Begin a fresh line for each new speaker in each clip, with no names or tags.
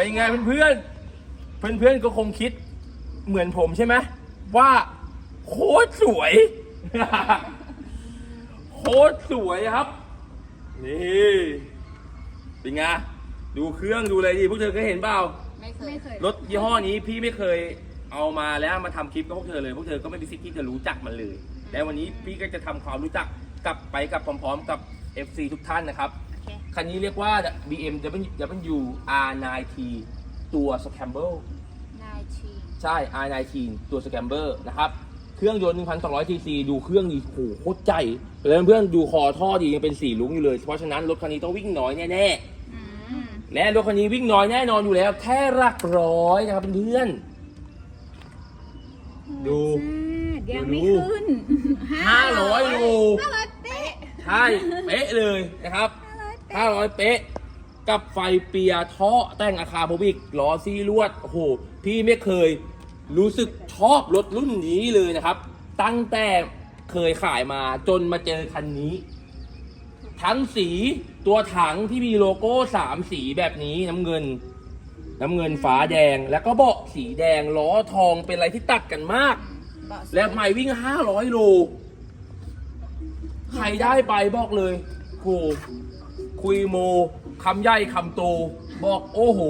เป็นไงเพื่อนเพื่อนๆเพื่อนๆก็คงคิดเหมือนผมใช่ไหมว่าโคตรสวย โคตรสวยครับ นี่เป็นไงดูเครื่องดูอะไรดีพวกเธอเคยเห็นเปล่า
ไม่เคย
ไม่เคย
รถยี่ห้อนี้พี่ไม่เคยเอามาแล้วมาทำคลิปกับพวกเธอเลย พวกเธอก็ไม่มีสิทธิ์ที่จะรู้จักมันเลย และวันนี้พี่ก็จะทำความรู้จักกับไปกับพร้อมๆกับ FC ทุกท่านนะครับ
โอเค
คันนี้เรียกว่า BMW R9T ตัว Scramble
นายชี
ใช่ R19 ตัว Scramble นะครับ เครื่องยนต์ 1,200 cc ดูเครื่องดีโอ้โหโคตรใจแล้วเพื่อนๆดูคอท่อดียังเป็นสีลุ้งอยู่เลย เพราะฉะนั้นรถคันนี้ต้องวิ่งน้อยแน่ๆ
อืม
และรถคันนี้วิ่งน้อยแน่นอนอยู่แล้ว แค่หลักร้อยนะครับเพื่อนๆดู
ยังไม่
ดู
ขึ้น
500โล
ห้าร้อยเป๊ะ
ใช่เป๊ะเลยนะครับ 500 เป๊ะ กับไฟเปียร์ท่อแต่งอาคาโบบิกล้อซี่ลวด โอ้โห พี่ไม่เคยรู้สึกชอบรถรุ่นนี้เลยนะครับ ตั้งแต่เคยขายมาจนมาเจอคันนี้ ทั้งสีตัวถังที่มีโลโก้สามสีแบบนี้น้ำเงิน น้ำเงินฟ้าแดงแล้วก็เบาะสีแดงล้อทองเป็นอะไรที่ตัดกันมาก
เบาะ
และไม่วิ่ง500โล ใครได้ไปบอกเลยโห คุยโมคำใหญ่คำโต บอกโอ้โห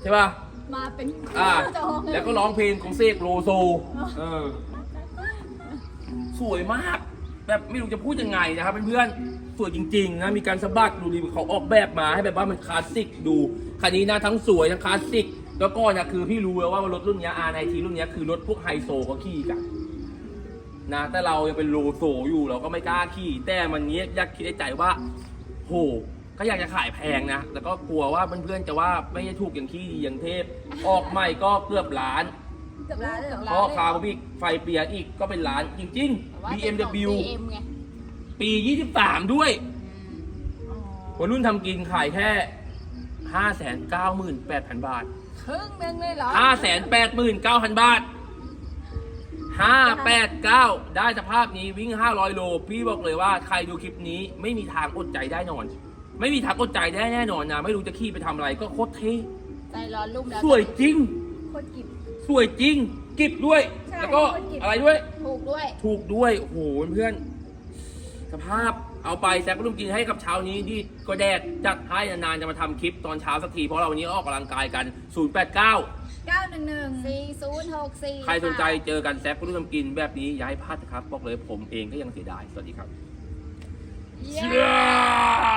ใช่ป่ะ
มาเป็น
อ่า
จองเย
แล้วก็ร้องเพลงของเสกโลโซ เออ สวยมาก แบบไม่รู้จะพูดยังไงนะครับเพื่อนๆสวยจริง ๆ นะ มีการสะบัดดูดีเขาออกแบบมาให้แบบว่ามันคลาสสิกดูคันนี้นะทั้งสวยทั้งคลาสสิก แล้วก็นะคือพี่รู้แล้วว่ารถรุ่นเนี้อาร์ไนทีรุ่นเนี้ยคือรถพวกไฮโซเขาขี่กันนะแต่เรายังเป็นโลโซอยู่เราก็ไม่กล้าขี่แต่มันเนี้ยอยากคิดในใจว่า โหก็อยากจะขายแพงนะ แล้วก็กลัวว่าเพื่อนๆจะว่าไม่ได้ถูกอย่างที่ดีอย่างเทพ ออกใหม่ก็เกือบล้าน
เกือบล้านเลยเหรอ
ก็คาร์บอีกไฟเปียกอีกก็เป็นล้านจริง
แต่ว่า
ๆ
เป็นของ
BMW
BM ไง
ปี 23 ด้วย
อ๋อ
วัยรุ่นทำกินขายแค่ 598,000 บาท
ครึ่งหนึงเลยเหรอ
589,000 บาท 589 ได้สภาพนี้วิ่ง 500 โล พี่บอกเลยว่าใครดูคลิปนี้ไม่มีทางอดใจได้นอน ไม่มีทางอดใจได้แน่นอนนะ ไม่รู้จะขี่ไปทำอะไรก็โคตรเท่
ใจร้อนรุ่มแล้ว
สวยจริง
โคตรกิบ
สวยจริง กิบด้วย
ใช่
แล้วก็
โคตรกิบ
อะไรด้วย
ถูกด้วย
ถูกด้วย โอ้โหเพื่อนๆสภาพเอาไปแซกรุ่มกินให้กับเช้านี้ที่ก็แดดจัดให้นานๆจะมาทำคลิปตอนเช้าสักที เพราะเราวันนี้ออกกำลังกายกัน 089
เก้าหนึ่งหนึ่ง
4064
ใครสนใจเจอกันแซกรุ่มกินแบบนี้ย้ายพลาดนะครับ บอกเลยผมเองก็ยังเสียดาย สวัสดีครับ
เย้